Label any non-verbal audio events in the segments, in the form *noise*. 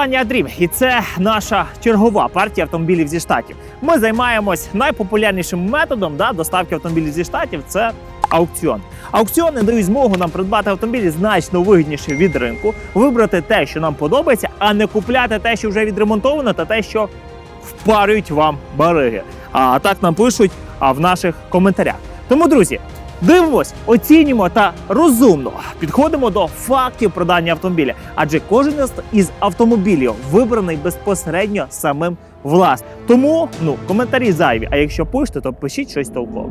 Компанія Dream, і це наша чергова партія автомобілів зі штатів. Ми займаємось найпопулярнішим методом да, доставки автомобілів зі штатів. Це аукціон. Аукціони дають змогу нам придбати автомобілі значно вигідніше від ринку, вибрати те, що нам подобається, а не купляти те, що вже відремонтовано, та те, що впарюють вам бариги. А так нам пишуть в наших коментарях. Тому, друзі, дивимось, оцінюємо та розумно підходимо до фактів продання автомобіля, адже кожен із- автомобілів вибраний безпосередньо самим власником. Тому ну коментарі зайві. А якщо пишете, то пишіть щось толкове.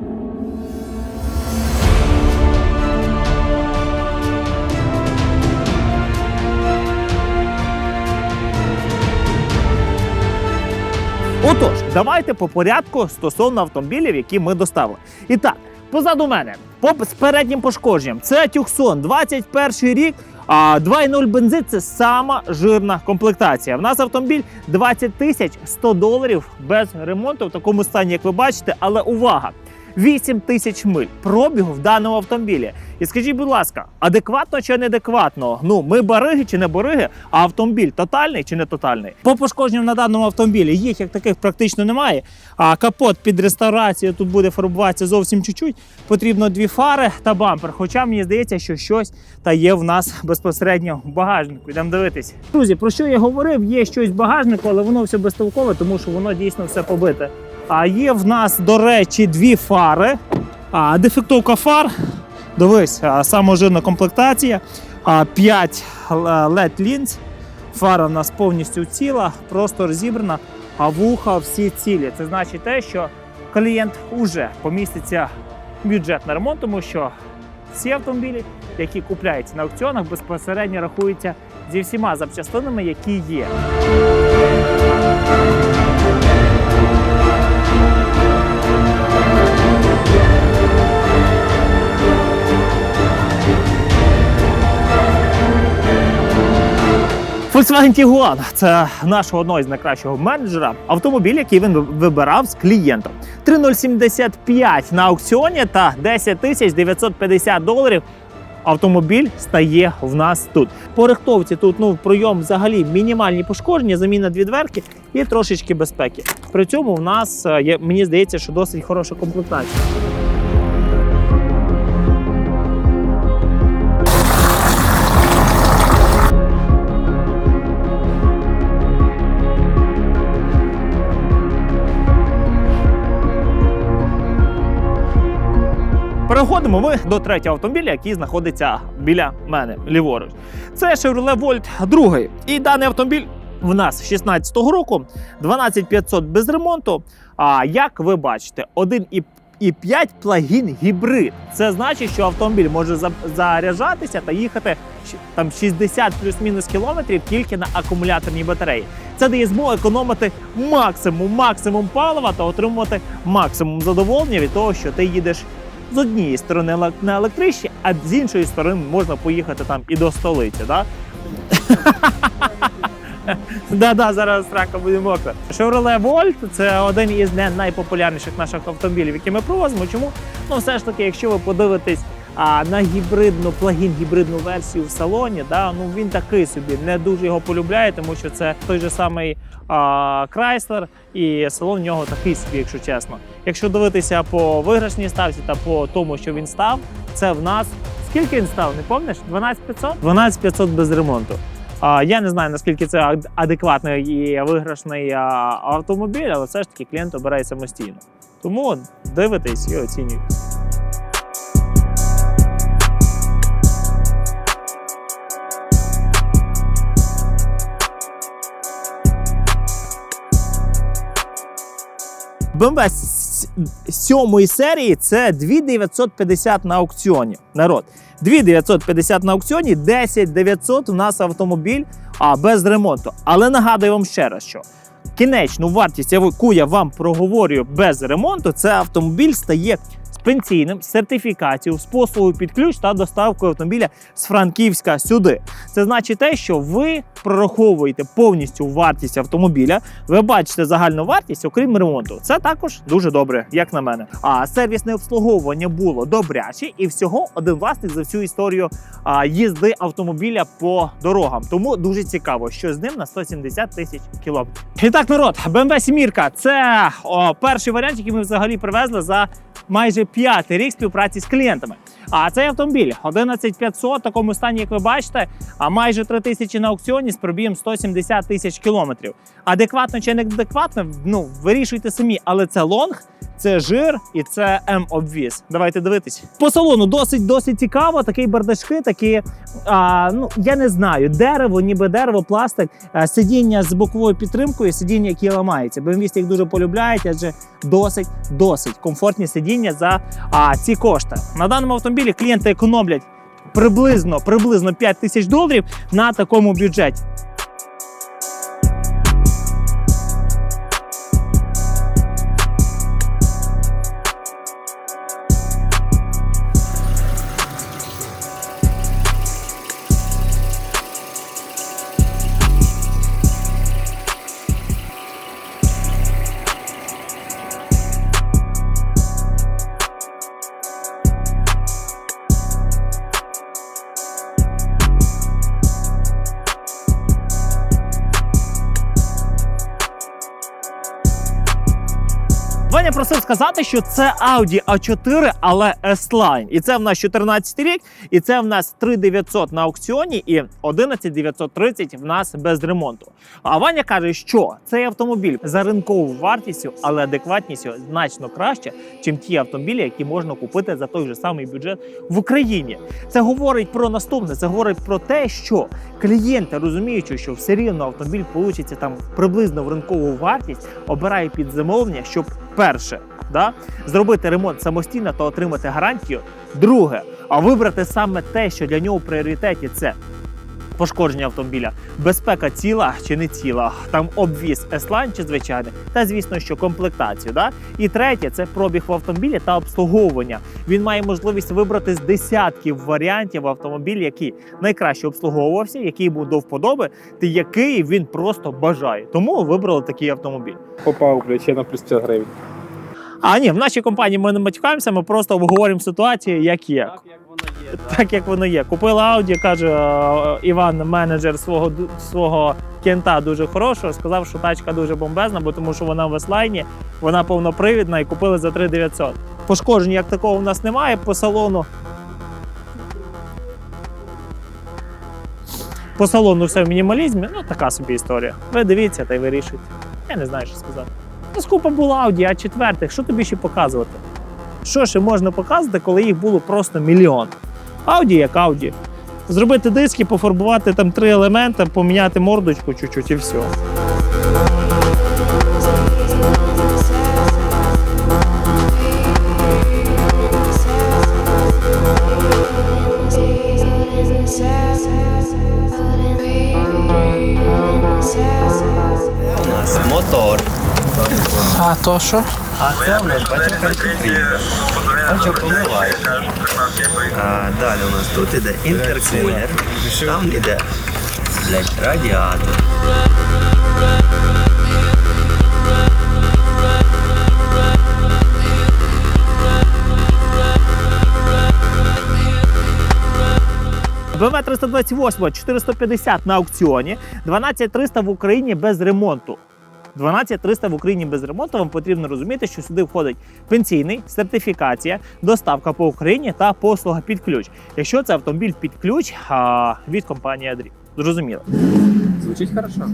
Отож, давайте по порядку стосовно автомобілів, які ми доставили. І так, позаду мене, по, з переднім пошкодженням, це Тюксон, 21 рік. А 2.0 бензин це сама жирна комплектація. В нас автомобіль 20 тисяч 100 доларів без ремонту в такому стані, як ви бачите. Але увага! 8 тисяч миль пробігу в даному автомобілі. І скажіть, будь ласка, адекватно чи неадекватно? Ну, ми бариги чи не бариги, а автомобіль тотальний чи не тотальний? По пошкодженням на даному автомобілі їх як таких практично немає. А капот під реставрацію тут буде фарбуватися зовсім чуть-чуть. Потрібно дві фари та бампер. Хоча мені здається, що щось та є в нас безпосередньо в багажнику. Йдемо дивитись. Друзі, про що я говорив? Є щось в багажнику, але воно все безтолкове, тому що воно дійсно все побите. А є в нас, до речі, дві фари. А, дефектовка фар. Дивись, саможирна комплектація. А, 5 LED лінз. Фара в нас повністю ціла, просто розібрана, а вуха всі цілі. Це значить те, що клієнт уже поміститься бюджет на ремонт, тому що всі автомобілі, які купляються на аукціонах, безпосередньо рахуються зі всіма запчастинами, які є. Volkswagen Tiguan – це нашого одного із найкращого менеджера. Автомобіль, який він вибирав з клієнтом. 3075 на аукціоні та 10 тисяч 950 доларів. Автомобіль стає в нас тут. По рихтовці тут ну пройом взагалі мінімальні пошкодження, заміна дві дверки і трошечки безпеки. При цьому в нас е, є, мені здається, що досить хороша комплектація. Переходимо ми до третього автомобіля, який знаходиться біля мене ліворуч. Це Chevrolet Volt 2. І даний автомобіль в нас 16-го року, 12500 без ремонту. А як ви бачите, 1,5 плагін гібрид. Це значить, що автомобіль може заряджатися та їхати там 60 плюс-мінус кілометрів тільки на акумуляторній батареї. Це дає змогу економити максимум максимум палива та отримувати максимум задоволення від того, що ти їдеш з однієї сторони на електричці, а з іншої сторони можна поїхати там і до столиці. Да? *laughs* Да-да, зараз рака буде мокра. Chevrolet Volt – це один із не найпопулярніших наших автомобілів, які ми провозимо. Чому? Ну, все ж таки, якщо ви подивитесь а, на гібридну плагін гібридну версію в салоні, да, ну він такий собі не дуже його полюбляє, тому що це той же самий а, Chrysler, і салон в нього такий собі, якщо чесно. Якщо дивитися по виграшній ставці та по тому, що він став, це в нас скільки він став? Не пам'ятаєш? 12500? 12500 без ремонту. А, я не знаю, наскільки це ад- адекватний і виграшний автомобіль, але все ж таки клієнт обирає самостійно. Тому дивитесь і оцінюйте. BMW з сьомої серії це 2950 на аукціоні. Народ. 2950 на аукціоні, 10900 у нас автомобіль а, без ремонту. Але нагадую вам ще раз, що кінечну вартість, яку я вам проговорюю без ремонту, це автомобіль стає пенсійним, сертифікацією, з послугою під ключ та доставкою автомобіля з Франківська сюди. Це значить те, що ви прораховуєте повністю вартість автомобіля. Ви бачите загальну вартість, окрім ремонту. Це також дуже добре, як на мене. А сервісне обслуговування було добряче, і всього один власник за всю історію а, їзди автомобіля по дорогам. Тому дуже цікаво, що з ним на 170 тисяч кілометрів. І так, народ, BMW 7 – це о, перший варіант, який ми взагалі привезли за майже п'ятий рік співпраці з клієнтами. А цей автомобіль 11500 в такому стані, як ви бачите, а майже 3 тисячі на аукціоні з пробієм 170 тисяч кілометрів. Адекватно чи не адекватно, ну вирішуйте самі, але це лонг. Це жир і це М-обвіз. Давайте дивитись. По салону досить досить цікаво. Такі бардачки, такі а, ну я не знаю, дерево, ніби дерево, пластик, а, сидіння з боковою підтримкою, сидіння, які ламаються. BMW їх дуже полюбляють, адже досить досить комфортні сидіння за а, ці кошти. На даному автомобілі клієнти економлять приблизно приблизно 5 тисяч доларів на такому бюджеті. Ваня просив сказати, що це Audi A4, але S-Line. І це в нас 14 рік, і це в нас 3900 на аукціоні і 11930 в нас без ремонту. А Ваня каже, що цей автомобіль за ринковою вартістю, але адекватністю значно краще, ніж ті автомобілі, які можна купити за той же самий бюджет в Україні. Це говорить про наступне. Це говорить про те, що клієнти, розуміючи, що все рівно автомобіль получиться там приблизно в ринкову вартість, обирає під замовлення, щоб перше да, зробити ремонт самостійно та отримати гарантію. Друге, а вибрати саме те, що для нього в пріоритеті це. Пошкодження автомобіля, безпека ціла чи не ціла, там обвіз S-Line чи звичайний, та звісно, що комплектацію. Да? І третє це пробіг в автомобілі та обслуговування. Він має можливість вибрати з десятків варіантів автомобіль, який найкраще обслуговувався, який був до вподоби, та який він просто бажає. Тому вибрали такий автомобіль. Попав плече на плюс 50 гривень. А ні, в нашій компанії ми не матюкаємося, ми просто обговорюємо ситуацію, як є. Так як воно є. Купила Ауді, каже Іван, менеджер свого свого кента дуже хорошого. Сказав, що тачка дуже бомбезна, бо тому що вона в веслайні, вона повнопривідна і купили за 3900. Пошкоджень як такого в нас немає по салону. По салону все в мінімалізмі, ну така собі історія. Ви дивіться та й вирішуйте. Я не знаю, що сказати. Ну, скупа була Ауді, а четвертих, що тобі ще показувати? Що ще можна показувати, коли їх було просто мільйон? Ауді як Ауді. Зробити диски, пофарбувати там три елементи, поміняти мордочку чуть-чуть і все. У нас мотор. А то що? А це у нас. Бачу, помиваєш. А далі у нас тут іде інтеркулер. Там іде блядь, радіатор. BMW 328 450 на аукціоні, 12300 в Україні без ремонту. 12300 в Україні без ремонту. Вам потрібно розуміти, що сюди входить пенсійний, сертифікація, доставка по Україні та послуга під ключ. Якщо це автомобіль під ключ а, від компанії Адрі. Зрозуміло. Звучить хорошо.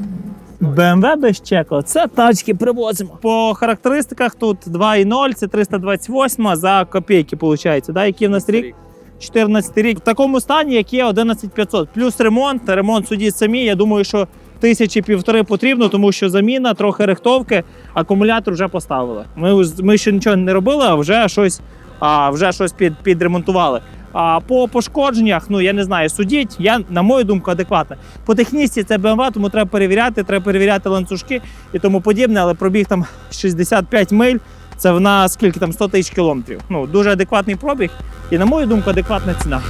BMW без чеку. Це тачки привозимо. По характеристиках тут 2.0, це 328 за копійки, виходить. Да? Який в нас рік? 14 рік. В такому стані, як є 11500. Плюс ремонт. Ремонт судіть самі. Я думаю, що тисячі півтори потрібно, тому що заміна, трохи рихтовки, акумулятор вже поставили. Ми, ми ще нічого не робили, а вже щось, а, вже щось під, підремонтували. А по пошкодженнях, ну я не знаю, судіть. Я, на мою думку, адекватно. По технічці це BMW, тому треба перевіряти, треба перевіряти ланцюжки і тому подібне, але пробіг там 65 миль. Це в нас скільки там 100 тисяч кілометрів. Ну, дуже адекватний пробіг і, на мою думку, адекватна ціна.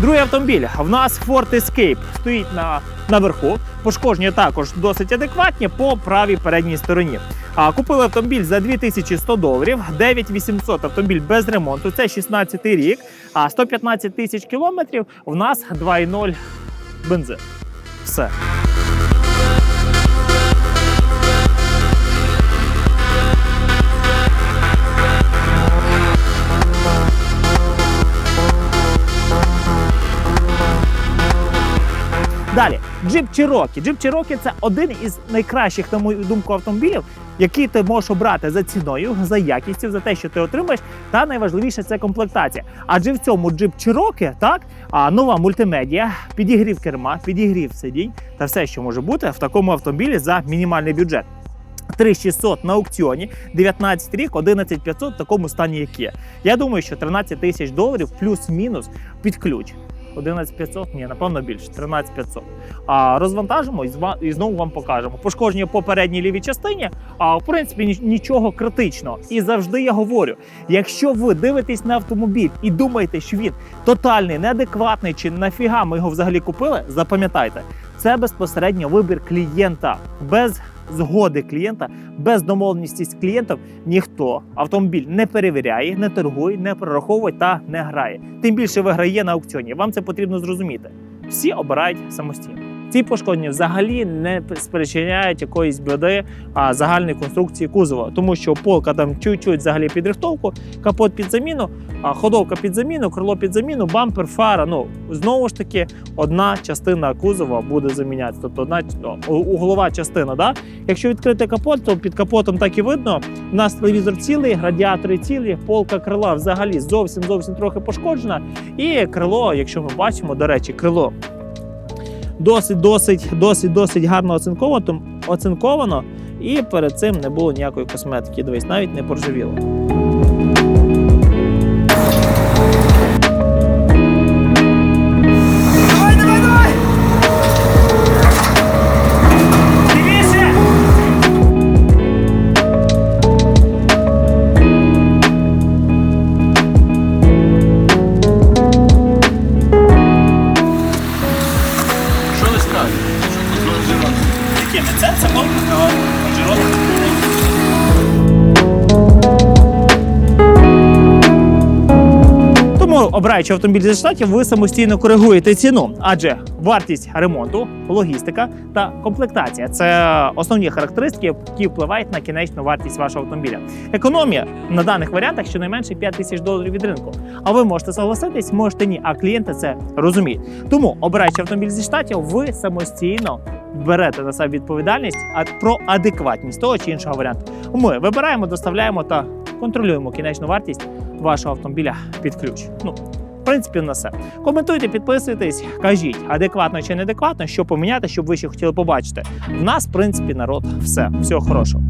Другий автомобіль. В нас Ford Escape стоїть на, наверху. Пошкодження також досить адекватні по правій передній стороні. А купили автомобіль за 2100 доларів, 9800 автомобіль без ремонту. Це 16 рік, а 115 тисяч кілометрів. В нас 2,0 бензин. Все. Далі, Jeep Cherokee. Jeep Cherokee – це один із найкращих, на мою думку, автомобілів, який ти можеш обрати за ціною, за якістю, за те, що ти отримаєш. Та найважливіше це комплектація. Адже в цьому Jeep Cherokee, так, а, нова мультимедіа, підігрів керма, підігрів сидінь та все, що може бути в такому автомобілі за мінімальний бюджет. 3600 на аукціоні, 19 рік, 11500 в такому стані, як є. Я думаю, що 13 тисяч доларів плюс-мінус під ключ. 11500, ні, напевно більше, 13500. А розвантажимо і знову вам покажемо. Пошкодження по передній лівій частині, а в принципі ні- нічого критичного. І завжди я говорю: якщо ви дивитесь на автомобіль і думаєте, що він тотальний, неадекватний чи нафіга ми його взагалі купили, запам'ятайте, це безпосередньо вибір клієнта без згоди клієнта, без домовленості з клієнтом ніхто автомобіль не перевіряє, не торгує, не прораховує та не грає. Тим більше виграє на аукціоні. Вам це потрібно зрозуміти. Всі обирають самостійно. Ці пошкодження взагалі не спричиняють якоїсь біди а, загальної конструкції кузова, тому що полка там чуть-чуть взагалі під рихтовку, капот під заміну, а, ходовка під заміну, крило під заміну, бампер, фара. Ну знову ж таки, одна частина кузова буде замінятися. Тобто одна углова частина. Да? Якщо відкрити капот, то під капотом так і видно. У нас телевізор цілий, радіатори цілі, полка крила взагалі зовсім зовсім трохи пошкоджена. І крило, якщо ми бачимо, до речі, крило досить, досить, досить, досить гарно оцинковано, оцинковано. І перед цим не було ніякої косметики. Дивись, навіть не поржавіло. Обираючи автомобіль зі штатів, ви самостійно коригуєте ціну, адже вартість ремонту, логістика та комплектація це основні характеристики, які впливають на кінечну вартість вашого автомобіля. Економія на даних варіантах щонайменше 5 тисяч доларів від ринку. А ви можете согласитись, можете ні, а клієнти це розуміють. Тому, обираючи автомобіль зі штатів, ви самостійно берете на себе відповідальність про адекватність того чи іншого варіанту. Ми вибираємо, доставляємо та контролюємо кінечну вартість вашого автомобіля під ключ. Ну, в принципі, на все. Коментуйте, підписуйтесь, кажіть, адекватно чи неадекватно, що поміняти, щоб ви ще хотіли побачити. В нас, в принципі, народ, все. Всього хорошого.